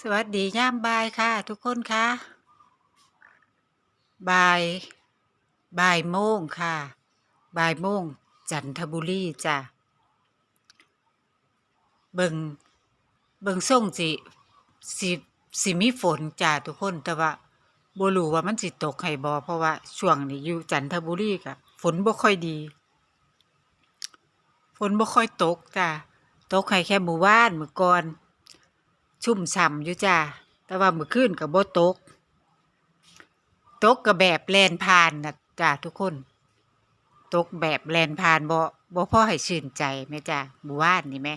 สวัสดียามบ่ายค่ะ ทุกคนค่ะบ่ายบ่ายโมงค่ะบ่ายโมงจันทบุรีจ้ะเบิงเบิงส่งสิสิสิมีฝนจ้ะทุกคนแต่ว่าบ่รู้ว่ามันสิตกให้บ่เพราะว่าช่วงนี้อยู่จันทบุรีก็ฝนบ่ค่อยดี ฝนบ่ค่อยตกจ้ะตกให้แค่มื้อวานมื้อก่อน ชุ่มฉ่ำอยู่จ้าแต่ว่ามื้อคืนก็บ่ตก ตกก็แบบแลนผ่านนะจ้าทุกคน ตกแบบแลนผ่านบ่บ่พ่อให้ชื่นใจแม่จ้ามื้อวานนี่แม่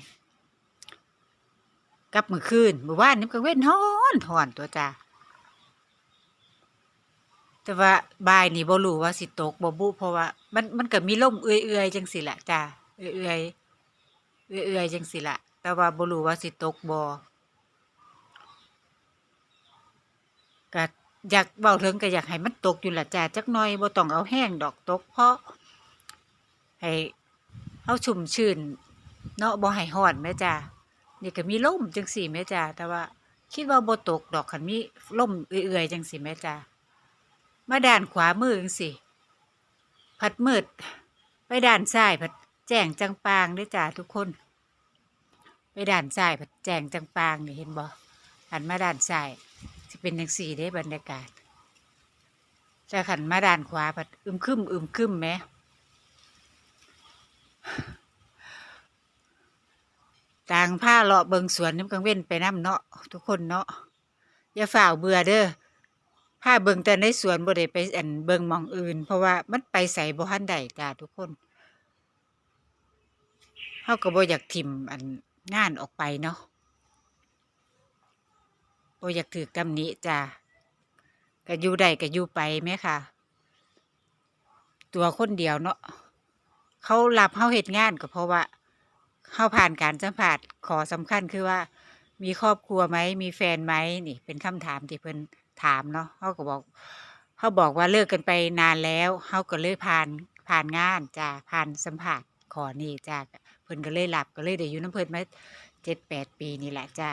กับมื้อคืนมื้อวานนี่มันก็เว้นร้อนร้อนตัวจ้าแต่ว่าบายนี่บ่รู้ว่าสิตกบ่บุเพราะว่า มันมันก็มีลมเอื่อยๆจังซี่ล่ะจ้าเอื่อยๆเอื่อยๆจังซี่ล่ะแต่ว่าบ่รู้ว่าสิตกบ่ ก็อยากเว้าถึงก็อยากให้มันตกอยู่ละจ้าจักหน่อยบ่ต้องเอาแห้งดอกตก เพราะให้เฮาชุ่มชื่นเนาะบ่ให้ร้อนแม่จ้านี่ก็มีลมจังซี่แม่จ้าแต่ว่า คิดว่าบ่ตกดอกคันมีลมเอื่อยๆจังซี่แม่จ้ามาด้านขวามือจังสิพัดมืดไปด้านซ้ายพัดแจ้งจังปางเด้จ้าทุกคน ไปด้านซ้ายพัดแจ้งจังปางนี่เห็นบ่หันมาด้านซ้าย สิเป็นจังสี่เด้บรรยากาศจะขันมาด้านขวาพัดอึมครึมอึมครึมแหมต่างผ้าเลาะเบิงสวนน้ำกังเว้นไปน้ำเนาะทุกคนเนาะอย่าฝ่าวเบื่อเด้อถ้าเบิงแต่ในสวนบ่ได้ไปอันเบิงมองอื่น เพราะว่ามันไปไสบ่ทันได้จ้าทุกคนเฮาก็บ่อยากถิ่มอันงานออกไปเนาะ บ่อยากถูกตำหนิจ้าก็อยู่ได้ก็อยู่ไปแม่ค่ะ ตัวคนเดียวเนาะเขารับเฮาเฮ็ดงานก็เพราะว่าเฮาผ่านการสัมภาษณ์ขอสำคัญคือว่า มีครอบครัวไหมมีแฟนไหมนี่ เป็นคำถามที่เพิ่นถามเนาะเขาก็บอกเขาบอกว่าเลิกกันไปนานแล้วเขาก็เลยผ่านผ่านงานจ้าผ่านสัมผัสขอนี่จ้าเพิ่นก็เลยหลับก็เลยได้อยู่น้ำเพิ่นมาเจ็ดแปดปีนี่แหละจ้า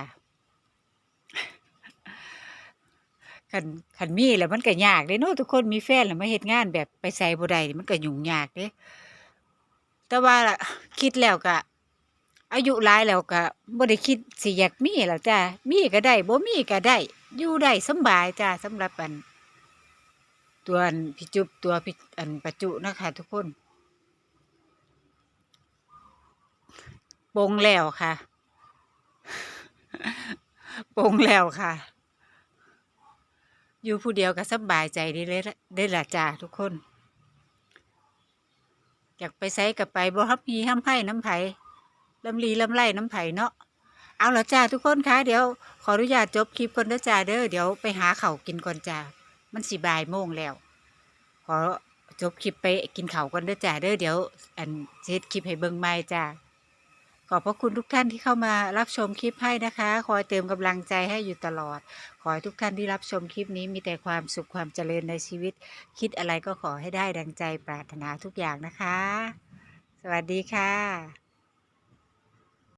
ขันขันมีแล้วมันก็ยากเด้เนาะทุกคนมีแฟนแล้วมาเฮ็ดงานแบบไปใส่บ่ได้มันก็ยุ่งยากเด้แต่ว่าล่ะคิดแล้วก็อายุหลายแล้วก็บ่ได้คิดสิอยากมีแล้วจ้ามีก็ได้บ่มีก็ได้ อยู่ได้สบายจ้าสำหรับอัน ตัวนพี่จุบตัวพี่อันปัจจุนะคะทุกคนปงแล้วค่ะปงแล้วค่ะ อยู่ผู้เดียวก็สบายใจได้เลยละได้ละจ้าทุกคน อยากไปไสกับไปบ่ฮับมีห้ำไผ่น้ำไผ่ลำลีลำไรน้ำไผ่เนาะเอาละจ้าทุกคนคะเดี๋ยวขออนุญาตจบคลิปก่อนนะจ้าเด้อเดี๋ยวไปหาเข้ากินก่อนจ้ามันสิบ่ายโมงแล้ว ขอจบคลิปไปกินเข้าก่อนเด้อจ้าเด้อเดี๋ยว อันเซตคลิปให้เบิ่งใหม่จ้า ขอบพระคุณทุกท่านที่เข้ามารับชมคลิปให้นะคะ คอยเติมกำลังใจให้อยู่ตลอด ขอให้ทุกท่านที่รับชมคลิปนี้มีแต่ความสุขความเจริญในชีวิต คิดอะไรก็ขอให้ได้ดังใจปรารถนาทุกอย่างนะคะ สวัสดีค่ะ